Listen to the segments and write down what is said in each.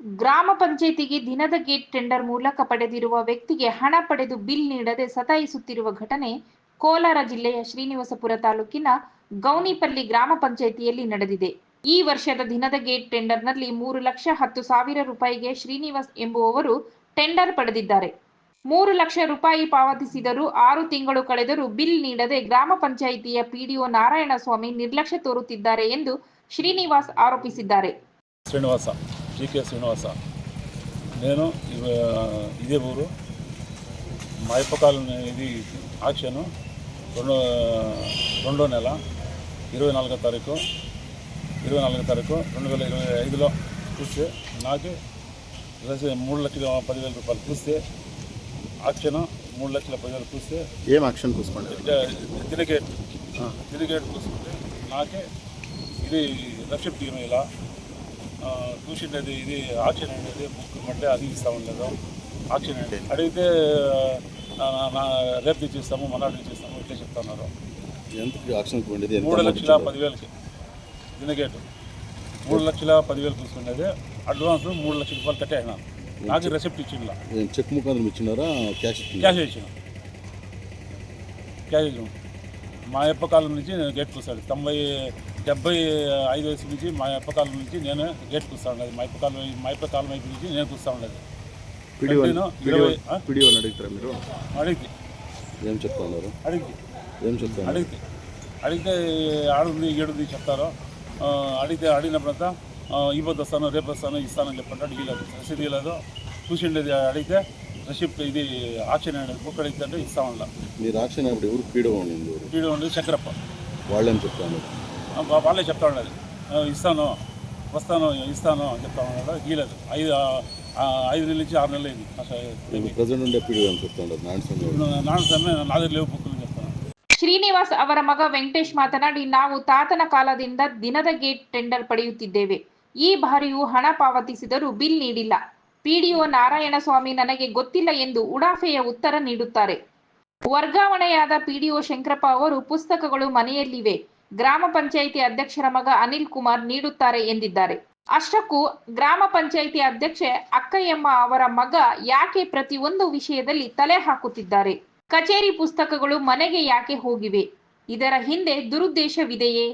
ಗ್ರಾಮ ಪಂಚಾಯಿತಿಗೆ ದಿನದ ಗೇಟ್ ಟೆಂಡರ್ ಮೂಲಕ ಪಡೆದಿರುವ ವ್ಯಕ್ತಿಗೆ ಹಣ ಪಡೆದು ಬಿಲ್ ನೀಡದೆ ಸತಾಯಿಸುತ್ತಿರುವ ಘಟನೆ ಕೋಲಾರ ಜಿಲ್ಲೆಯ ಶ್ರೀನಿವಾಸಪುರ ತಾಲೂಕಿನ ಗೌನಿಪಲ್ಲಿ ಗ್ರಾಮ ಪಂಚಾಯಿತಿಯಲ್ಲಿ ನಡೆದಿದೆ. ಈ ವರ್ಷದ ದಿನದ ಗೇಟ್ ಟೆಂಡರ್ನಲ್ಲಿ ಮೂರು ಲಕ್ಷ ಹತ್ತು ಸಾವಿರ ರೂಪಾಯಿಗೆ ಶ್ರೀನಿವಾಸ್ ಎಂಬುವವರು ಟೆಂಡರ್ ಪಡೆದಿದ್ದಾರೆ. ಮೂರು ಲಕ್ಷ ರೂಪಾಯಿ ಪಾವತಿಸಿದರೂ ಆರು ತಿಂಗಳು ಕಳೆದರೂ ಬಿಲ್ ನೀಡದೆ ಗ್ರಾಮ ಪಂಚಾಯಿತಿಯ ಪಿಡಿಒ ನಾರಾಯಣಸ್ವಾಮಿ ನಿರ್ಲಕ್ಷ್ಯ ತೋರುತ್ತಿದ್ದಾರೆ ಎಂದು ಶ್ರೀನಿವಾಸ್ ಆರೋಪಿಸಿದ್ದಾರೆ. ಶ್ರೀನಿವಾಸ జీకే శ్రీనివాస. నేను ఇదే ఊరు. మా ఇప్పకాలం ఇది ఆక్షన్ రెండు రెండో నెల ఇరవై నాలుగో తారీఖు. ఇరవై నాలుగో తారీఖు రెండు వేల ఇరవై ఐదులో చూస్తే నాకు మూడు లక్షల పదివేల రూపాయలు చూస్తే ఆక్షన్ మూడు లక్షల పదివేలు చూస్తే ఏం యాక్షన్ తీసుకోండి తిరిగేట్ తిరిగేట్ చూసుకుంటే నాకే ఇది రక్షిప్ టీమ్ ఇలా ఆ, చూసిండేది ఇది ఆక్షన్ అనేది బుక్ ఇమ్మంటే అది ఇస్తా ఉండలేదు ఆక్షన్ అడిగితే రేపు తెచ్చిస్తాము మనాడు తెచ్చిస్తాము ఇట్లా చెప్తున్నారు ఉండేది మూడు లక్షల? పదివేలకి. దినగేటు మూడు లక్షల పదివేలు చూసుకునేది అడ్వాన్స్ మూడు లక్షల రూపాయలు కట్టేసినాను నాకు రెసిప్ట్ ఇచ్చిండ్లా ఏం చెక్ ముఖాంతరం ఇచ్చినారా? క్యాష్ క్యాష్ ఇచ్చిన. క్యాష్ ఇచ్చిన. మా అప్ప కాలం నుంచి నేను గేట్ కూర్చాడు తొంభై డెబ్బై ఐదు వయసు నుంచి మా అప్ప కాలం నుంచి నేను గేట్ కూర్చా ఉండేది మా అప్ప కాలం మా అప్ప కాలం వైపు నుంచి నేను కూర్చా ఉండేది అడిగితే. ఏం అడిగితే. ఏం చెప్తా ఉన్నారు? అడిగితే ఆడుంది ఏడుంది చెప్తారు. అడిగితే అడిగినప్పుడంతా పొద్దు వస్తాను రేపు వస్తాను ఇస్తానని చెప్పంటే అడిగలేదు. రసీదు ఇవ్వలేదు చూసిండేది అడిగితే రెసిప్ట్ ఇది ఆక్షన్ అనేది బుక్ అడిగితే అంటే ఇస్తామన్నా మీరు యాక్షన్ అప్పుడు ఎవరు పీడిఓ ఉండింది ఎవరు వీడు ఉండేది చక్రప్ప వాళ్ళేం చెప్తా ఉన్నారు ఆ, వా- వాళ్ళే చెప్తా ఉన్నది ఆ, ఇస్తాను వస్తాను ఇస్తాను అని చెప్తా ఉన్నాడు గీలేదు ఐదు ఆ, ఆ, ఐదు నెలల నుంచి ఆరు నెలలు అయింది అసలు ఇప్పుడు ప్రజెంట్ ఉండే పీడిఓ అని చెప్తా ఉన్నారు నారాయణ స్వామి గారు. ఇప్పుడు నాన్న సమయం నా దగ్గర లేవు బుక్కులు చెప్తాను ಶ್ರೀನಿವಾಸ್ ಅವರ ಮಗ ವೆಂಕಟೇಶ್ ಮಾತನಾಡಿ ನಾವು ತಾತನ ಕಾಲದಿಂದ ದಿನದ ಗೇಟ್ ಟೆಂಡರ್ ಪಡೆಯುತ್ತಿದ್ದೇವೆ ಈ ಬಾರಿಯೂ ಹಣ ಪಾವತಿಸಿದರೂ ಬಿಲ್ ನೀಡಿಲ್ಲ ಪಿಡಿಒ ನಾರಾಯಣಸ್ವಾಮಿ ನನಗೆ ಗೊತ್ತಿಲ್ಲ ಎಂದು ಉಡಾಫೆಯ ಉತ್ತರ ನೀಡುತ್ತಾರೆ. ವರ್ಗಾವಣೆಯಾದ ಪಿಡಿಒ ಶಂಕರಪ್ಪ ಅವರು ಪುಸ್ತಕಗಳು ಮನೆಯಲ್ಲಿವೆ. ಗ್ರಾಮ ಪಂಚಾಯಿತಿ ಅಧ್ಯಕ್ಷರ ಮಗ ಅನಿಲ್ ಕುಮಾರ್ ನೀಡುತ್ತಾರೆ ಎಂದಿದ್ದಾರೆ. ಅಷ್ಟಕ್ಕೂ ಗ್ರಾಮ ಪಂಚಾಯಿತಿ ಅಧ್ಯಕ್ಷೆ ಅಕ್ಕಯ್ಯಮ್ಮ ಅವರ ಮಗ ಯಾಕೆ ಪ್ರತಿಯೊಂದು ವಿಷಯದಲ್ಲಿ ತಲೆ ಹಾಕುತ್ತಿದ್ದಾರೆ? ಕಚೇರಿ ಪುಸ್ತಕಗಳು ಮನೆಗೆ ಯಾಕೆ ಹೋಗಿವೆ? ಇದರ ಹಿಂದೆ ದುರುದ್ದೇಶವಿದೆಯೇ?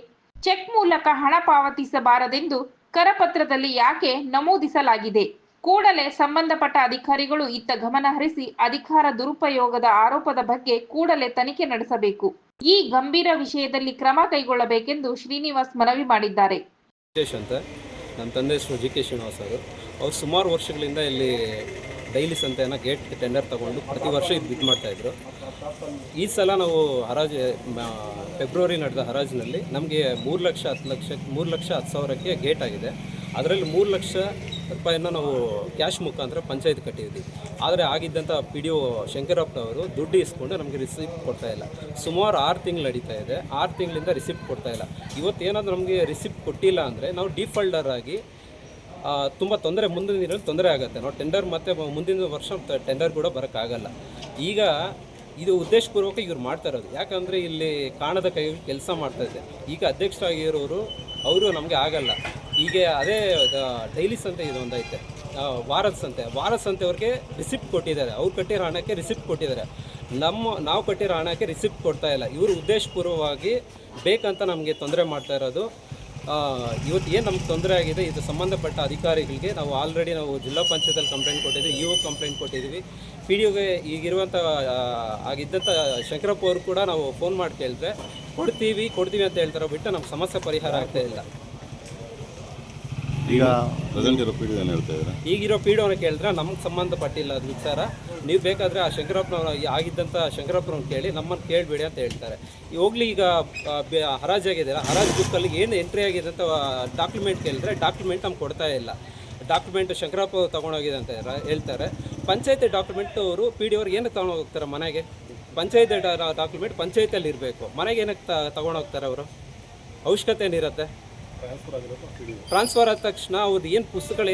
ಚೆಕ್ ಮೂಲಕ ಹಣ ಪಾವತಿಸಬಾರದೆಂದು ಕರಪತ್ರದಲ್ಲಿ ಯಾಕೆ ನಮೂದಿಸಲಾಗಿದೆ? ಕೂಡಲೇ ಸಂಬಂಧಪಟ್ಟ ಅಧಿಕಾರಿಗಳು ಇತ್ತ ಗಮನ ಹರಿಸಿ ಅಧಿಕಾರ ದುರುಪಯೋಗದ ಆರೋಪದ ಬಗ್ಗೆ ಕೂಡಲೇ ತನಿಖೆ ನಡೆಸಬೇಕು. ಈ ಗಂಭೀರ ವಿಷಯದಲ್ಲಿ ಕ್ರಮ ಕೈಗೊಳ್ಳಬೇಕೆಂದು ಶ್ರೀನಿವಾಸ್ ಮನವಿ ಮಾಡಿದ್ದಾರೆ. ಅಂತ. ನಮ್ಮ ತಂದೆ ಹೆಸರು ಜಿ ಕೆ ಶ್ರೀನಿವಾಸ್ ಅವರು. ಅವ್ರು ಸುಮಾರು ವರ್ಷಗಳಿಂದ ಇಲ್ಲಿ ಡೈಲಿ ಸಂತೆಯನ್ನ ಗೇಟ್ ಟೆಂಡರ್ ತಗೊಂಡು ಪ್ರತಿ ವರ್ಷ ಇದು ಇದು ಮಾಡ್ತಾಯಿದ್ರು ಈ ಸಲ ನಾವು ಹರಾಜು ಫೆಬ್ರವರಿ ನಡೆದ ಹರಾಜಿನಲ್ಲಿ ನಮಗೆ ಮೂರು ಲಕ್ಷ ಹತ್ತು ಲಕ್ಷ, ಮೂರು ಲಕ್ಷ ಹತ್ತು ಸಾವಿರಕ್ಕೆ ಗೇಟ್ ಆಗಿದೆ. ಅದರಲ್ಲಿ ಮೂರು ಲಕ್ಷ ರೂಪಾಯಿಯನ್ನು ನಾವು ಕ್ಯಾಶ್ ಮುಖಾಂತರ ಪಂಚಾಯತ್ ಕಟ್ಟಿದ್ವಿ. ಆದರೆ ಆಗಿದ್ದಂಥ ಪಿ ಡಿ ಒ ಶಂಕರಪ್ಪನವರು ದುಡ್ಡು ಇಸ್ಕೊಂಡು ನಮಗೆ ರಿಸಿಪ್ಟ್ ಕೊಡ್ತಾ ಇಲ್ಲ. ಸುಮಾರು ಆರು ತಿಂಗಳು ನಡೀತಾ ಇದೆ. ಆರು ತಿಂಗಳಿಂದ ರಿಸಿಪ್ಟ್ ಕೊಡ್ತಾ ಇಲ್ಲ. ಇವತ್ತು ಏನಾದರೂ ನಮಗೆ ರಿಸಿಪ್ಟ್ ಕೊಟ್ಟಿಲ್ಲ ಅಂದರೆ ನಾವು ಡಿಫಾಲ್ಟರ್ ಆಗಿ ತುಂಬ ತೊಂದರೆ ಮುಂದಿನ ದಿನದಲ್ಲಿ ತೊಂದರೆ ಆಗುತ್ತೆ. ನಾವು ಟೆಂಡರ್ ಮತ್ತೆ ಮುಂದಿನ ವರ್ಷ ಟೆಂಡರ್ ಕೂಡ ಬರೋಕ್ಕಾಗಲ್ಲ. ಈಗ ಇದು ಉದ್ದೇಶಪೂರ್ವಕ ಇವ್ರು ಮಾಡ್ತಾ ಇರೋದು. ಯಾಕಂದರೆ ಇಲ್ಲಿ ಕಾಣದ ಕೈ ಕೆಲಸ ಮಾಡ್ತಾ ಇದೆ. ಈಗ ಅಧ್ಯಕ್ಷರಾಗಿರೋರು, ಅವರು ನಮಗೆ ಆಗಲ್ಲ. ಈಗ ಅದೇ ಡೈಲಿ ಸಂತೆ ಇದು ಒಂದೈತೆ. ವಾರದ ಸಂತೆ. ವಾರದ ಸಂತೆಯವ್ರಿಗೆ ರಿಸಿಪ್ಟ್ ಕೊಟ್ಟಿದ್ದಾರೆ. ಅವ್ರು ಕಟ್ಟಿರೋ ಹಣಕ್ಕೆ ರಿಸಿಪ್ಟ್ ಕೊಟ್ಟಿದ್ದಾರೆ. ನಮ್ಮ, ನಾವು ಕಟ್ಟಿರೋ ಹಣಕ್ಕೆ ರಿಸಿಪ್ಟ್ ಕೊಡ್ತಾ ಇಲ್ಲ. ಇವರು ಉದ್ದೇಶಪೂರ್ವವಾಗಿ ಬೇಕಂತ ನಮಗೆ ತೊಂದರೆ ಮಾಡ್ತಾ ಇರೋದು. ಇವತ್ತು ಏನು ನಮ್ಗೆ ತೊಂದರೆ ಆಗಿದೆ, ಇದು ಸಂಬಂಧಪಟ್ಟ ಅಧಿಕಾರಿಗಳಿಗೆ ನಾವು ಆಲ್ರೆಡಿ ನಾವು ಜಿಲ್ಲಾ ಪಂಚಾಯತಲ್ಲಿ ಕಂಪ್ಲೇಂಟ್ ಕೊಟ್ಟಿದ್ವಿ, ಇ ಕಂಪ್ಲೇಂಟ್ ಕೊಟ್ಟಿದ್ದೀವಿ ಪಿ ಡಿ ಒಗೆ ಈಗಿರುವಂಥ ಆಗಿದ್ದಂಥ ಶಂಕರಪ್ಪ ಅವರು ಕೂಡ ನಾವು ಫೋನ್ ಮಾಡಿ ಕೇಳಿದ್ರೆ, ಕೊಡ್ತೀವಿ ಕೊಡ್ತೀವಿ ಅಂತ ಹೇಳ್ತಾರೆ. ಬಿಟ್ಟು ನಮ್ಮ ಸಮಸ್ಯೆ ಪರಿಹಾರ ಆಗ್ತಾ ಇಲ್ಲ. ಈಗ ಪ್ರೆಸೆಂಟ್ ಇರೋ ಹೇಳ್ತಾ ಇದ್ದಾರೆ? ಈಗಿರೋ ಕೇಳಿದ್ರೆ ನಮ್ಗೆ ಸಂಬಂಧಪಟ್ಟಿಲ್ಲ ಅದು ವಿಚಾರ. ನೀವು ಬೇಕಾದರೆ ಆ ಶಂಕರಪ್ಪನವ್ರ ಆಗಿದ್ದಂಥ ಶಂಕರಪ್ಪನವ್ರನ್ನ ಕೇಳಿ ನಮ್ಮನ್ನು ಕೇಳಬೇಡಿ ಅಂತ ಹೇಳ್ತಾರೆ. ಹೋಗ್ಲಿ ಈಗ ಹರಾಜಾಗಿದೆ ಬುಕ್ ಬುಕ್ಕಲ್ಲಿ ಏನು ಎಂಟ್ರಿ ಆಗಿದೆ ಅಂತ ಡಾಕ್ಯುಮೆಂಟ್ ಕೇಳಿದ್ರೆ ಡಾಕ್ಯುಮೆಂಟ್ ನಮ್ಗೆ ಕೊಡ್ತಾ ಇಲ್ಲ. ಡಾಕ್ಯುಮೆಂಟ್ ಶಂಕರಪ್ಪ ತೊಗೊಂಡೋಗಿದೆ ಅಂತ ಹೇಳ್ತಾರೆ. ಪಂಚಾಯತಿ ಡಾಕ್ಯುಮೆಂಟ್ ಅವರು ಪಿ ಡಿ ಅವ್ರಿಗೆ ಏನಕ್ಕೆ ತಗೊಂಡು ಹೋಗ್ತಾರೆ ಮನೆಗೆ? ಪಂಚಾಯತಿ ಡಾಕ್ಯುಮೆಂಟ್ ಪಂಚಾಯತಿಯಲ್ಲಿ ಇರಬೇಕು ಮನೆಗೆ ಏನಕ್ಕೆ ತಗೊಂಡೋಗ್ತಾರೆ ಅವರು? ಅವಶ್ಯಕತೆ ಏನಿರುತ್ತೆ ಟ್ರಾನ್ಸ್ಫರ್ ಆದ ತಕ್ಷಣ ಅವ್ರದ್ದು ಏನು ಪುಸ್ತಕಗಳು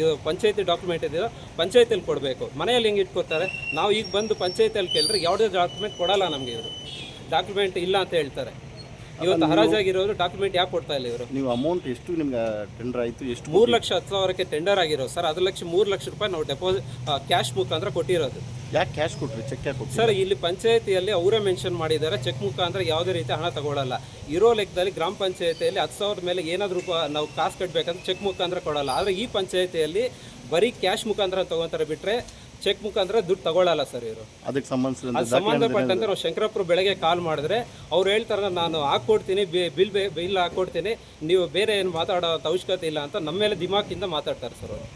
ಇದು ಪಂಚಾಯತಿ ಡಾಕ್ಯುಮೆಂಟ್ ಇದೆಯೋ ಪಂಚಾಯತಿಯಲ್ಲಿ ಕೊಡಬೇಕು. ಮನೆಯಲ್ಲಿ ಹೆಂಗೆ ಇಟ್ಕೋತಾರೆ ನಾವು ಈಗ ಬಂದು ಪಂಚಾಯತಿಯಲ್ಲಿ ಕೇಳಿದ್ರೆ ಯಾವುದೇ ಡಾಕ್ಯುಮೆಂಟ್ ಕೊಡಲ್ಲ ನಮಗೆ ಇವರು. ಡಾಕ್ಯುಮೆಂಟ್ ಇಲ್ಲ ಅಂತ ಹೇಳ್ತಾರೆ. ಇವತ್ತು ಹರಾಜಾಗಿರೋರು ಡಾಕ್ಯುಮೆಂಟ್ ಯಾಕೆ ಕೊಡ್ತಾ ಇಲ್ಲ ಇವರು? ನೀವು ಅಮೌಂಟ್ ಎಷ್ಟು ನಿಮ್ಗೆ ಟೆಂಡರ್ ಆಯಿತು ಎಷ್ಟು ಮೂರು ಲಕ್ಷ ಹತ್ತು ಸಾವಿರಕ್ಕೆ ಟೆಂಡರ್ ಆಗಿರೋದು ಸರ್ ಅದು ಲಕ್ಷ ಮೂರು ಲಕ್ಷ ರೂಪಾಯಿ ನಾವು ಡೆಪಾಸಿಟ್ ಕ್ಯಾಶ್ ಮುಖಾಂತರ ಕೊಟ್ಟಿರೋದು. ಯಾಕೆ ಕ್ಯಾಶ್ ಕೊಟ್ರಿ? ಚೆಕ್ ಯಾಕೆ ಕೊಟ್ಟು ಸರ್ ಇಲ್ಲಿ ಪಂಚಾಯತಿಯಲ್ಲಿ ಅವರೇ ಮೆನ್ಷನ್ ಮಾಡಿದ್ದಾರೆ. ಚೆಕ್ ಮುಖಾಂತರ ಯಾವುದೇ ರೀತಿ ಹಣ ತಗೊಳ್ಳಲ್ಲ. ಇರೋ ಲೆಕ್ಕದಲ್ಲಿ ಗ್ರಾಮ ಪಂಚಾಯತಿಯಲ್ಲಿ ಹತ್ತು ಸಾವಿರದ ಮೇಲೆ ಏನಾದರೂ ನಾವು ಕಾಸು ಕಟ್ಟಬೇಕಂದ್ರೆ ಚೆಕ್ ಮುಖಾಂತರ ಕೊಡಲ್ಲ. ಆದರೆ ಈ ಪಂಚಾಯತಿಯಲ್ಲಿ ಬರೀ ಕ್ಯಾಶ್ ಮುಖಾಂತರ ತಗೊತಾರೆ ಬಿಟ್ಟರೆ ಚೆಕ್ ಮುಖಾಂತರ ದುಡ್ಡು ತಗೊಳ್ಳಲ್ಲ ಸರ್ ಇವರು. ಅದಕ್ಕೆ ಸಂಬಂಧಿಸಿದ ಅದು ಸಂಬಂಧಪಟ್ಟಂತೆ ನಾವು ಶಂಕರಪ್ಪರು ಬೆಳಗ್ಗೆ ಕಾಲ್ ಮಾಡಿದ್ರೆ ಅವ್ರು ಹೇಳ್ತಾರ ನಾನು ಹಾಕ್ಕೊಡ್ತೀನಿ ಬಿಲ್ ಬಿಲ್ ಹಾಕ್ಕೊಡ್ತೀನಿ ನೀವು ಬೇರೆ ಏನು ಮಾತಾಡೋ ಅವಶ್ಯಕತೆ ಇಲ್ಲ ಅಂತ ನಮ್ಮ ಮೇಲೆ ದಿಮಾಕಿಂದ ಮಾತಾಡ್ತಾರೆ ಸರ್ ಅವರು.